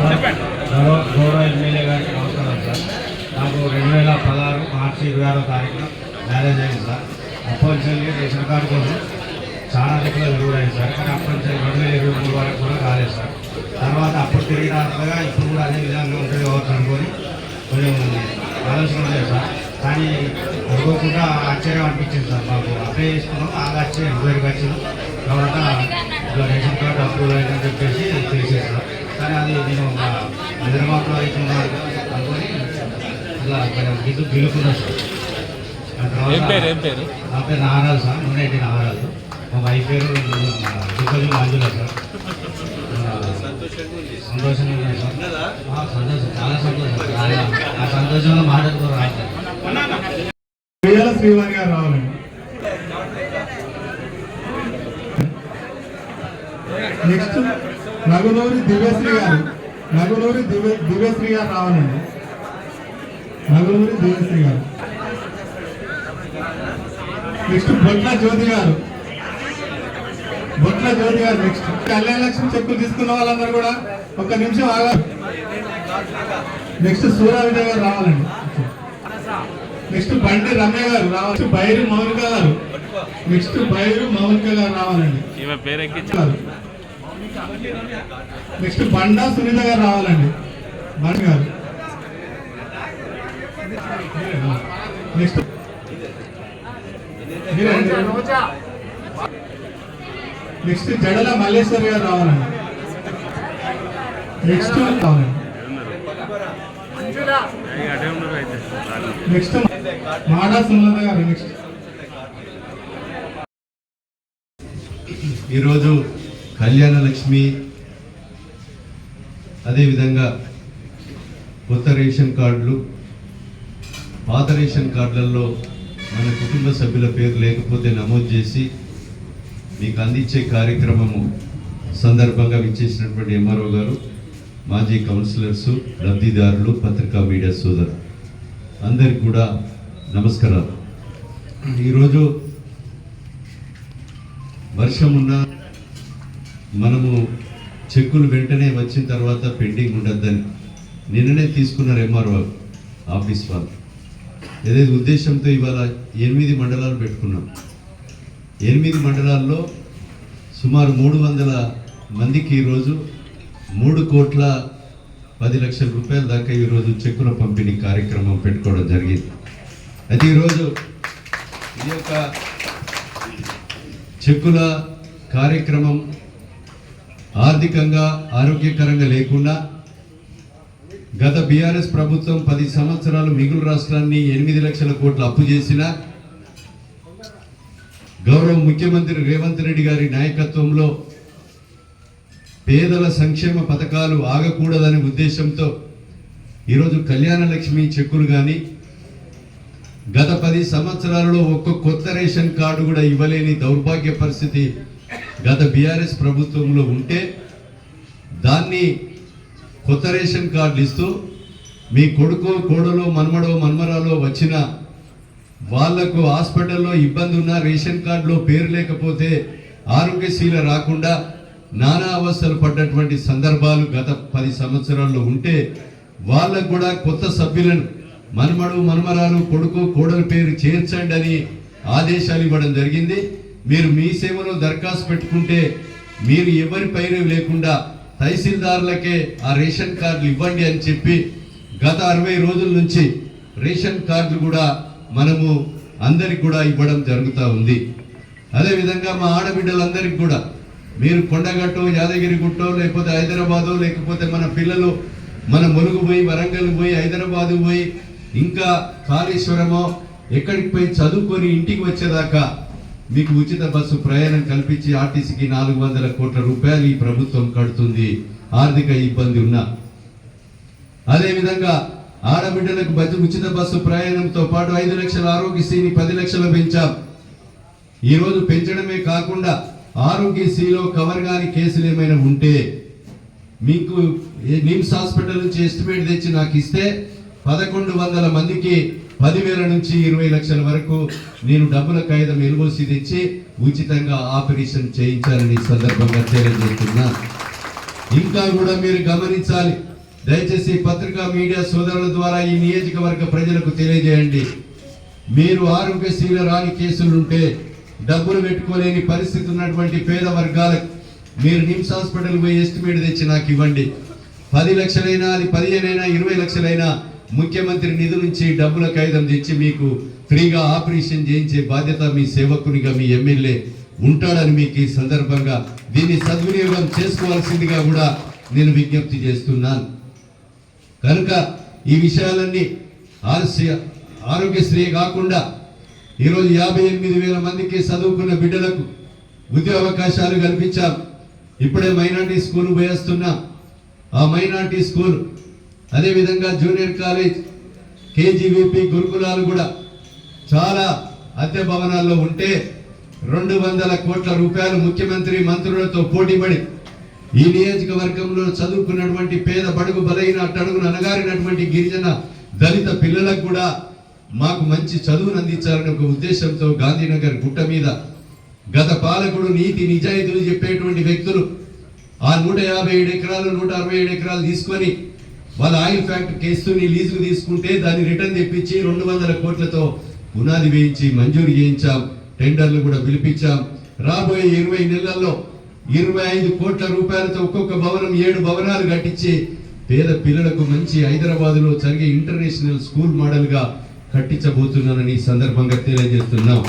గౌరవ గౌరవ ఎమ్మెల్యే గారికి నమస్కారం సార్. నాకు రెండు వేల పదహారు మార్చి ఇరవై ఆరో తారీఖున మ్యారేజ్ అయింది సార్. అప్పటి రేషన్ కార్డు కోసం చాలా దిక్కులు ఎదురయ్యాయి సార్. కానీ అప్పటి రెండు వేల ఇరవై మూడు వరకు కూడా కాలేదు సార్. తర్వాత అప్పుడు తిరిగి రాగా ఇప్పుడు కూడా అదే విధంగా ఉంటుంది కావచ్చు అనుకొని కొంచెం ఆలోచన లేదు సార్. కానీ అనుకోకుండా ఆశ్చర్యం అనిపించింది సార్ మాకు. అప్లై చేసుకున్నాం. బాగా ఆశ్చర్యం ఎంక్వైరీకి వచ్చింది తర్వాత రేషన్ కార్డు అప్రూవ్ అయిందని చెప్పేసి చేసేసాం కానీ అది నేను నిర్మాతలో అవుతున్నాను అనుకొని ఇలా కొంచెం గిల్లు గిల్లుకున్నా సార్. ఆ తర్వాత ఏం పేరు ఏం పేరు? నా పేరు నాగరాజు సార్ నూనెటి నాగరాజు మా వైఫ్ పేరు దిగ్గజు మంజుల సార్. సంతోషంగా సార్. సంతోషం చాలా సంతోషం. ఆ- సంతోషంలో మాటలతో రాదు వేల శ్రీవారి గారు రావాలండి. నెక్స్ట్ నగునూరి దివ్యశ్రీ గారు. నగునూరి దివ్య దివ్యశ్రీ గారు రావాలండి. నగునూరి దివ్యశ్రీ గారు. నెక్స్ట్ బొట్ల జ్యోతి గారు. బొట్ల జ్యోతి గారు నెక్స్ట్ కళ్యాణ లక్ష్మి చెక్కులు తీసుకున్న వాళ్ళందరూ కూడా ఒక్క నిమిషం ఆగాలి నెక్స్ట్ సూర్య విజయ్ గారు రావాలండి. నెక్స్ట్ బండి రమ్య గారు రావాలి. బైరు మౌనిక గారు. నెక్స్ట్ బైరు మౌనిక గారు రావాలండి. ఈమె పేరు ఎక్కించి గారు. నెక్స్ట్ బండా సునీత గారు రావాలండి. బండి గారు నెక్స్ట్. నెక్స్ట్ జడల మల్లేశ్వర్ గారు రావాలండి. నెక్స్ట్ రావాలండి. నెక్స్ట్ మాడా సుమలత గారు నెక్స్ట్. ఈరోజు కళ్యాణ లక్ష్మి అదేవిధంగా కొత్త రేషన్ కార్డులు పాత రేషన్ కార్డులలో మన కుటుంబ సభ్యుల పేరు లేకపోతే నమోదు చేసి మీకు అందించే కార్యక్రమము సందర్భంగా విచ్చేసినటువంటి ఎంఆర్ఓ గారు మాజీ కౌన్సిలర్స్ లబ్ధిదారులు పత్రికా మీడియా సోదరు అందరికి కూడా నమస్కారాలు. ఈరోజు వర్షం ఉన్న మనము చెక్కులు వెంటనే వచ్చిన తర్వాత పెండింగ్ ఉండద్దని నిన్ననే తీసుకున్నారు ఎంఆర్ఓ ఆఫీస్ వాళ్ళు. ఏదైతే ఉద్దేశంతో ఇవాళ ఎనిమిది మండలాలు పెట్టుకున్నాం. ఎనిమిది మండలాల్లో సుమారు మూడు వందల మందికి ఈరోజు మూడు కోట్ల పది లక్షల రూపాయల దాకా ఈరోజు చెక్కుల పంపిణీ కార్యక్రమం పెట్టుకోవడం జరిగింది. అయితే ఈరోజు ఈ యొక్క చెక్కుల కార్యక్రమం ఆర్థికంగా ఆరోగ్యకరంగా లేకుండా గత బీఆర్ఎస్ ప్రభుత్వం పది సంవత్సరాలు మిగులు రాష్ట్రాన్ని ఎనిమిది లక్షల కోట్లు అప్పు చేసిన గౌరవ ముఖ్యమంత్రి రేవంత్ రెడ్డి గారి నాయకత్వంలో పేదల సంక్షేమ పథకాలు ఆగకూడదనే ఉద్దేశంతో ఈరోజు కళ్యాణ లక్ష్మి చెక్కులు కానీ గత పది సంవత్సరాలలో ఒక్క కొత్త రేషన్ కార్డు కూడా ఇవ్వలేని దౌర్భాగ్య పరిస్థితి గత బీఆర్ఎస్ ప్రభుత్వంలో ఉంటే దాన్ని కొత్త రేషన్ కార్డులు ఇస్తూ మీ కొడుకు కోడలో మన్మడో మన్మరాలో వచ్చిన వాళ్ళకు హాస్పిటల్లో ఇబ్బంది ఉన్న రేషన్ కార్డులో పేరు లేకపోతే ఆరోగ్యశీల రాకుండా నానా అవస్థలు పడ్డటువంటి సందర్భాలు గత పది సంవత్సరాల్లో ఉంటే వాళ్ళకు కూడా కొత్త సభ్యులను మన్మడు మన్మరాలు కొడుకు కోడల పేరు చేర్చండి అని ఆదేశాలు ఇవ్వడం జరిగింది. మీరు మీ సేవలో దరఖాస్తు పెట్టుకుంటే మీరు ఎవరి పైన లేకుండా తహసీల్దారులకే ఆ రేషన్ కార్డులు ఇవ్వండి అని చెప్పి గత అరవై రోజుల నుంచి రేషన్ కార్డులు కూడా మనము అందరికి కూడా ఇవ్వడం జరుగుతూ ఉంది. అదేవిధంగా మా ఆడబిడ్డలందరికీ కూడా మీరు కొండగట్టో యాదగిరి గుట్టో లేకపోతే హైదరాబాదో లేకపోతే మన పిల్లలు మన ములుగు పోయి వరంగల్ పోయి హైదరాబాదు పోయి ఇంకా కాళేశ్వరమో ఎక్కడికి పోయి చదువుకొని ఇంటికి వచ్చేదాకా మీకు ఉచిత బస్సు ప్రయాణం కల్పించి ఆర్టీసీకి నాలుగు వందల కోట్ల రూపాయలు ఈ ప్రభుత్వం కడుతుంది. ఆర్థిక ఇబ్బంది ఉన్నా అదేవిధంగా ఆడబిడ్డలకు బస్సు ఉచిత బస్సు ప్రయాణంతో పాటు ఐదు లక్షల ఆరోగ్యశ్రీని పది లక్షలు పెంచాం. ఈరోజు పెంచడమే కాకుండా ఆరోగ్యశ్రీలో కవర్ కాని కేసులు ఏమైనా ఉంటే మీకు నిమ్స్ హాస్పిటల్ నుంచి ఎస్టిమేట్ తెచ్చి నాకు ఇస్తే పదకొండు వందల మందికి పదివేల నుంచి ఇరవై లక్షల వరకు నేను డబ్బుల కాగితం ఎల్ఓసి తెచ్చి ఉచితంగా ఆపరేషన్ చేయించాలని సందర్భంగా తెలియజేస్తున్నా. ఇంకా కూడా మీరు గమనించాలి. దయచేసి పత్రికా మీడియా సోదరుల ద్వారా ఈ నియోజకవర్గ ప్రజలకు తెలియజేయండి. మీరు ఆరోగ్యశీల రాని కేసులుంటే డబ్బులు పెట్టుకోలేని పరిస్థితి ఉన్నటువంటి పేద వర్గాలకు మీరు నిమ్స్ హాస్పిటల్ పోయి ఎస్టిమేట్ తెచ్చి నాకు ఇవ్వండి. పది లక్షలైనా అది పదిహేనైనా ఇరవై లక్షలైనా ముఖ్యమంత్రి నిధి నుంచి డబ్బుల కాగితం తెచ్చి మీకు ఫ్రీగా ఆపరేషన్ చేయించే బాధ్యత మీ సేవకునిగా మీ ఎమ్మెల్యే ఉంటాడని మీకు ఈ సందర్భంగా దీన్ని సద్వినియోగం చేసుకోవాల్సిందిగా కూడా నేను విజ్ఞప్తి చేస్తున్నాను. కనుక ఈ విషయాలన్నీ ఆలస్య ఆరోగ్యశ్రీ కాకుండా ఈరోజు యాభై ఎనిమిది వేల మందికి చదువుకున్న బిడ్డలకు ఉద్యోగ అవకాశాలు కల్పించాం. ఇప్పుడే మైనార్టీ స్కూల్ పోయేస్తున్నాం. ఆ మైనార్టీ స్కూల్ అదేవిధంగా జూనియర్ కాలేజ్ కేజీవీపీ గురుకులాలు కూడా చాలా అద్దె భవనాల్లో ఉంటే రెండు వందల కోట్ల రూపాయలు ముఖ్యమంత్రి మంత్రులతో పోటీపడి ఈ నియోజకవర్గంలో చదువుకున్నటువంటి పేద బడుగు బలైన అట్టడుగున అనగారినటువంటి గిరిజన దళిత పిల్లలకు కూడా మాకు మంచి చదువును అందించాలనే ఒక ఉద్దేశంతో గాంధీనగర్ గుట్ట మీద గత పాలకుడు నీతి నిజాయితీలు చెప్పేటువంటి వ్యక్తులు ఆ నూట యాభై ఏడు ఎకరాలు నూట అరవై ఏడు ఎకరాలు తీసుకొని వాళ్ళ ఆయిల్ ఫ్యాక్టరీ కేసుని లీజుకు తీసుకుంటే దాన్ని రిటర్న్ తెప్పించి రెండు వందల కోట్లతో పునాది వేయించి మంజూరు చేయించాం. టెండర్లు కూడా పిలిపించాం. రాబోయే ఇరవై నెలల్లో ఇరవై ఐదు కోట్ల రూపాయలతో ఒక్కొక్క భవనం ఏడు భవనాలు కట్టించి పేద పిల్లలకు మంచి హైదరాబాదులో జరిగే ఇంటర్నేషనల్ స్కూల్ మోడల్గా కట్టించబోతున్నానని సందర్భంగా తెలియజేస్తున్నాం.